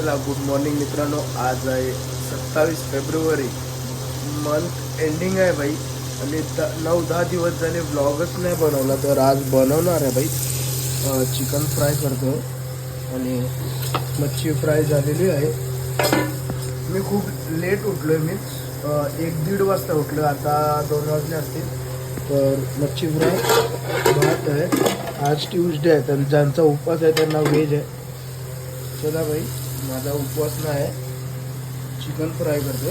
चला good morning मित्रांनो. आज आहे सत्तावीस फेब्रुवारी. मंथ एंडिंग आहे भाई. आणि द नऊ दहा दिवस झाले ब्लॉगच नाही बनवला तर आज बनवणार आहे भाई. चिकन फ्राय करतो आणि मच्छी फ्राय झालेली आहे. मी खूप लेट उठलो आहे मी एक दीड वाजता उठलो आता दोन वाजले असतील. तर मच्छी फ्राय भात आहे. आज ट्यूजडे आहे. तर ज्यांचा उपवास आहे त्यांना व्हेज आहे. चला भाई. माझा उपवास नाही आहे. चिकन फ्राय करते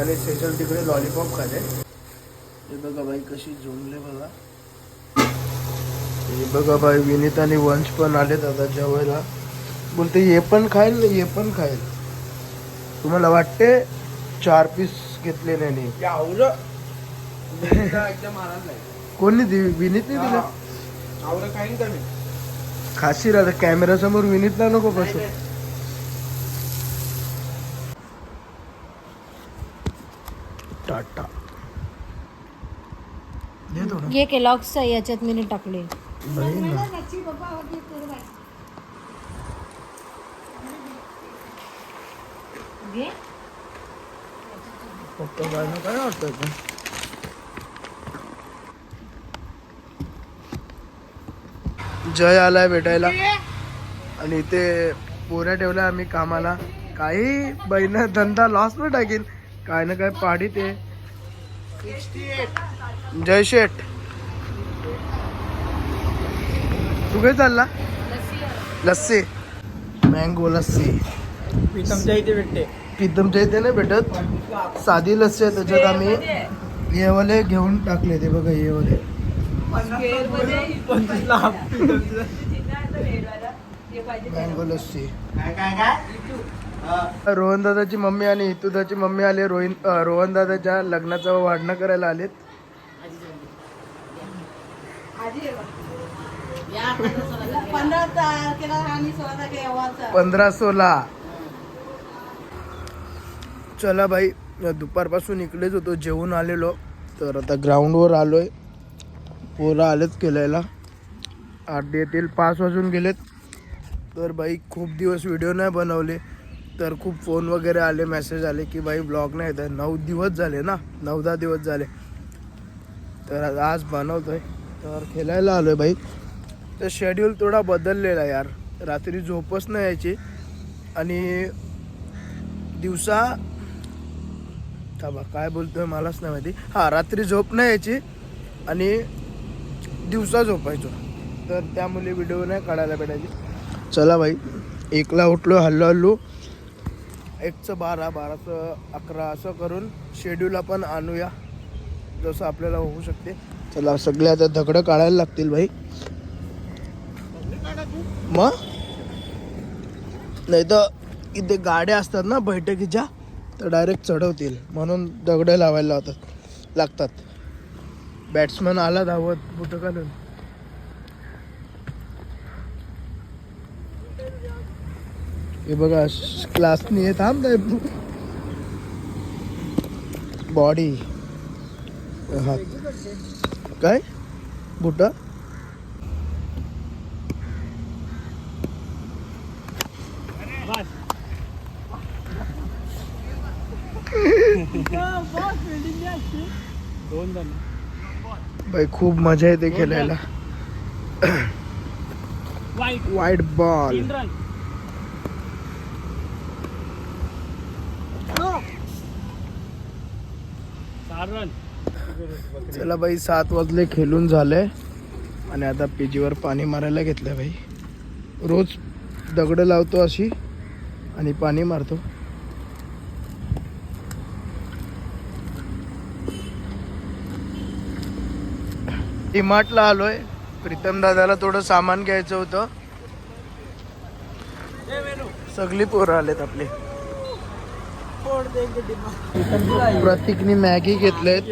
आणि स्पेशल तिकडे लॉलीपॉप खाते. हे बघा बाई कशी झोंबले बघा. हे बघा बाई विनीत आणि वंश पण आलेत आता जेवायला. बोलते हे पण खाईल हे पण खाईल. तुम्हाला वाटते चार पीस घेतले नाही. कोणी दि विनीतने दिलं? खाशी आता कॅमेरा समोर विनीतला नको बसू. टाटा. घे केलॉग्सचा याच्यात मी टाकले. काय वाटतं जय आलाय भेटायला. आणि इथे पोऱ्या ठेवल्या आम्ही कामाला. काही बहिण धंदा लॉस न टाकीन. काय ना काय पाडी ते. जय शेठ. तू काय चालला? लस्सी. मँगो लस्सी. तुमच्या इथे भेटते. प्रीतमच्या इथे नाही भेटत. साधी लस्सी आहे त्याच्यात आम्ही हे वाले घेऊन टाकले ते बघा हे वाले मँगो लस्सी. रोहन दादाची मम्मी आणि हितुदाची मम्मी आले. रोहिन रोहन दादाच्या लग्नाचं वाढणं करायला आलेत. पंधरा सोळा. चला भाई दुपारपासून इकडेच होतो जेवून आलेलो. तर आता ग्राउंडवर आलोय. पोरं आलेत खेळायला. आठ येतील पाच वाजून गेलेत. तर बाई खूप दिवस व्हिडिओ नाही बनवले. तर खूप फोन वगैरे आले मेसेज आले की बाई ब्लॉग नाही येत आहे. नऊ दिवस झाले ना? नऊ दहा दिवस झाले. तर आज बनवतोय. तर खेळायला आलोय भाई. तर शेड्यूल थोडा बदललेला आहे यार. रात्री झोपच नाही यायची. आणि दिवसा थांबा काय बोलतोय मलाच नाही माहिती. हां रात्री झोप नाही यायची आणि दिवसा झोपायचो. तर त्यामुळे व्हिडिओ नाही काढायला भेटायची. चला भाई एकला उठलो हल्लो हल्लो. एकचं बारा बाराचं अकरा असं करून शेड्यूल आपण आणूया. जसं आपल्याला होऊ शकते. चला सगळे आता दगडं काढायला लागतील भाई. मग? नाही तर इथे गाड्या असतात ना बैठकीच्या तर डायरेक्ट चढवतील. म्हणून दगडं लावायला लावतात लागतात. बॅट्समन आला धावत बुटं घालून हे बघा क्लासनी येत थांब बॉडी हात. काय? बुटा? बाई खूप मजा येते खेळायला. वाईट बॉल चला बाई सात वाजले खेळून झालंय आणि आता पिजीवर पाणी मारायला घेतलं बाई. रोज दगडं लावतो अशी आणि पाणी मारतो. डिमार्टला आलोय. प्रीतम दादाला थोडं सामान घ्यायचं होतं. सगळी पोरं आलेत आपले. प्रतीकनी मॅगी घेतलेत.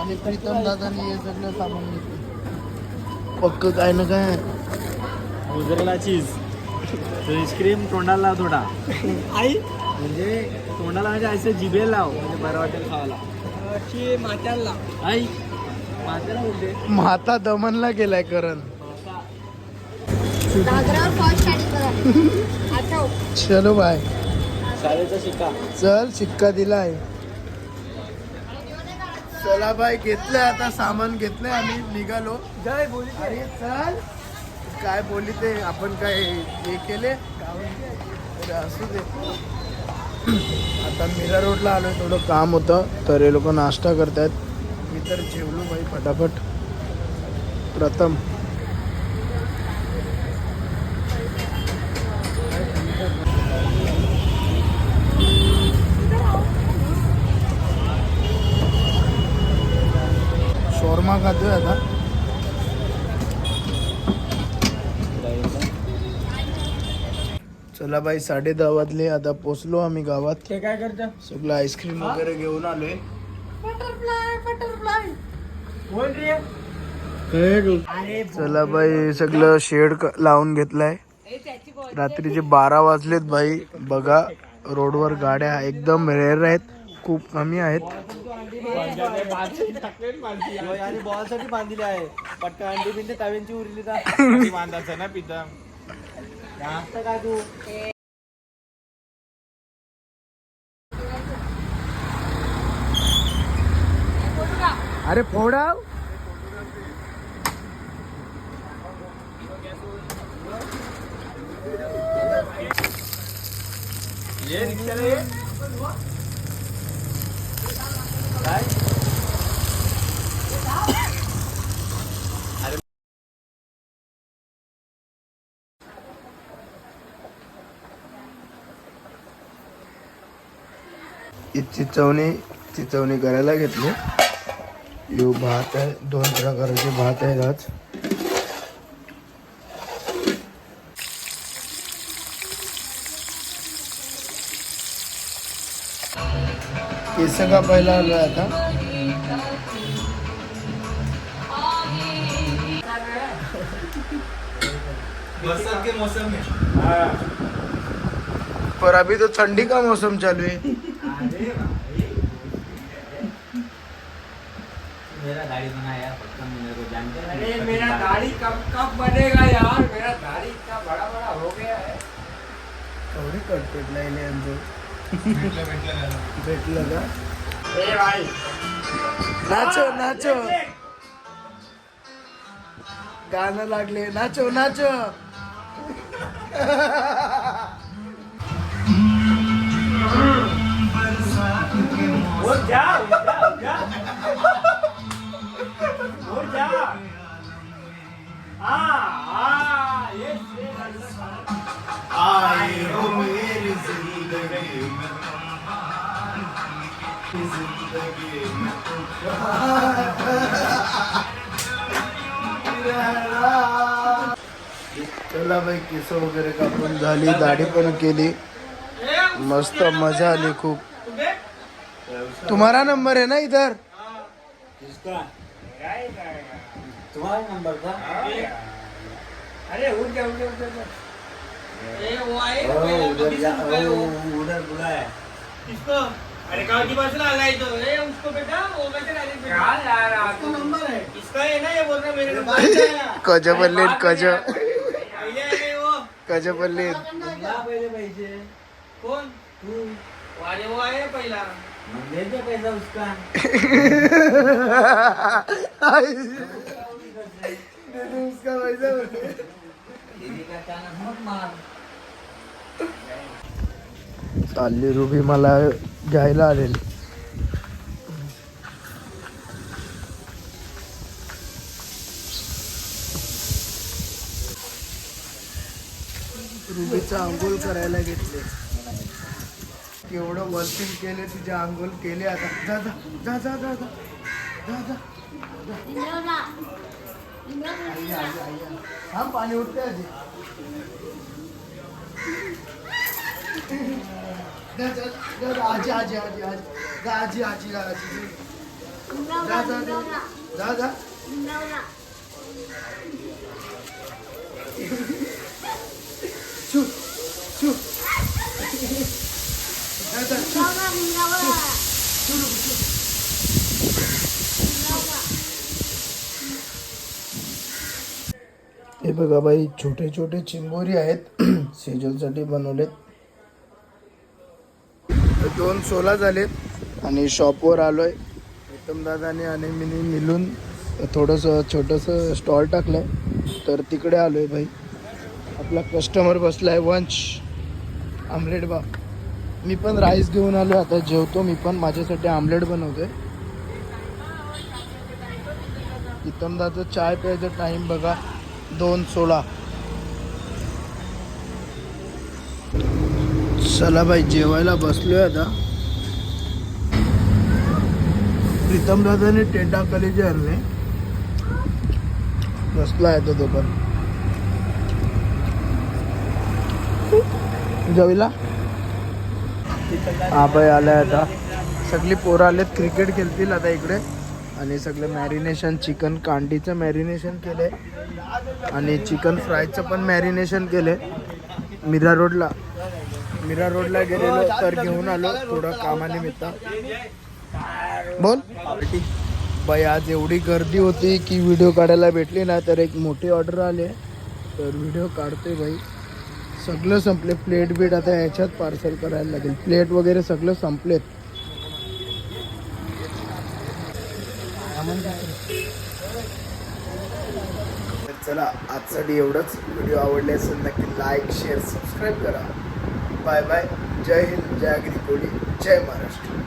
आणि प्रीतम दादानी हे सगळं सामान घेतलं. पक्क काय ना काय? उजरला चीज आईस्क्रीम तोंडाला लाव थोडा. आई? म्हणजे तोंडाला म्हणजे असं जिभेला लाव. म्हणजे बरं वाटेल खावाला मात्याला आई मात्याला बोलते म्हाता दमनला गेलाय करण. चलो बाय. चल शिक्का दिलाय. चला बाय घेतलंय आता सामान घेतलंय आम्ही निघालो. जय बोली अरे चल. काय बोलली ते आपण काय हे केले? अरे असू दे. आता मीरा रोडला आलोय थोडं काम होतं तर हे लोक नाश्ता करतायत. मी तर जेवलो बाई फटाफट प्रथम. चला बाई साडे दहा वाजले आता पोचलो आम्ही गावात. ते काय करता? सगळं आईस्क्रीम वगैरे घेऊन आलोय. रे. चला बाई सगळं शेड लावून घेतलाय. रात्रीचे बारा वाजलेत बाई बघा रोडवर गाड्या एकदम रेअर आहेत खूप कमी आहेत. आणि बॉलसाठी बांधलेली आहे अंडी बिंडी तव्यांची उरली ना पिता. जास्त काय तू अरे फोडाव? ये रे ये काय ही चिचवणी चिचवणी करायला घेतली. यो भात आहे दोन प्रकारचे भात आहेत आज. केस का पहिला आलोय आता? बरसात के मौसम में। पर अभी तो ठंडी का मौसम चालू है। मेरा गाड़ी बना यार पक्का मेरे को जानते हैं अरे मेरा दाढ़ी कब कब बनेगा यार? मेरा दाढ़ी इतना बड़ा बड़ा हो गया है। एवढी कटपेट लाईन यांचं भेटलं का ए भाई। नाचो नाचो। गाणं लागले नाचो नाचो। उठ जा उठ जा उठ जा उठ जा हाँ ये आए हो मेरी ज़िंदगी में। ज़िंदगी में चला बाई केस वगैरे कापून झाली दाढी पण केली. मस्त मज़ा आली खूप. तुम्हारा नंबर है ना इधर? किसका? तुम्हारा नंबर था? अरे उठ जा उठ जा उठ जा ए वो आए उधर कभी जा से रुका है वो। ओ, उधर बुलाया किसको? अरे गांधी बस ना आला तो ए उसको बेटा वो बेटा डायरेक्ट बेटा। यार आपको नंबर है। इसका है ना ये बोल रहा मेरे नंबर कज कज पहले कज पैसे कौन? तू। वो आए पहला। मग पैसा उसका उसका पैसा चालली रुबी मला घ्यायला आलेली. रुबीचा आंघोळ करायला घेतले. केवढं वर्किंग केले तिचे आंघोळ केले आता. जा जा जा जा जा जा. जा जा. आई, आई, आई, आई. हा पाणी उठते आजी जा, जा, जा, जा, आजी आजी आजी आजी. जा, आजी आजी आजी. जा जा जा जा. जा छू छू जा, जा, छू. छू, रुबी, छू. हे बघा बाई छोटे छोटे चिंबोरी आहेत. सेजलसाठी बनवलेत. दोन सोला झालेत आणि शॉपवर आलोय. उत्तम दादाने आणि मी मिळून थोडंसं छोटंसं स्टॉल टाकलंय. तर तिकडे आलोय भाई आपला कस्टमर बसलाय वंश. आमलेट बा मी पण राईस घेऊन आलो आता जेवतो मी पण. माझ्यासाठी आमलेट बनवतोय. इतमदाचं चाय प्यायचा टाईम बघा. दोन सोळा. चला बाई जेवायला बसलोय आता. प्रीतम दादाने टेंटा हरले. आणले बसला आहे तो तो पण जेवला हा बाई आलाय आता. सगळी पोरं आलेत क्रिकेट खेळतील आता इकडे. आणि सगळं मॅरिनेशन चिकन कांडीचं मॅरिनेशन केलंय. आणि चिकन फ्रायचं पण मॅरिनेशन केलंय. मीरा रोडला. मीरा रोडला गेलेलो तर घेऊन आलो थोडं कामानिमित्त. बोल. बाई आज एवढी गर्दी होती की व्हिडिओ काढायला भेटली ना तर एक मोठी ऑर्डर आली तर व्हिडिओ काढतोय बाई. सगळं संपले. प्लेट बीट आता याच्यात पार्सल करायला लागेल. प्लेट वगैरे सगळं संपलेत. चला आजसाठी एवढंच. व्हिडिओ आवडले असेल नक्की लाईक शेअर सबस्क्राईब करा. बाय बाय जय हिंद जय अग्री जय महाराष्ट्र.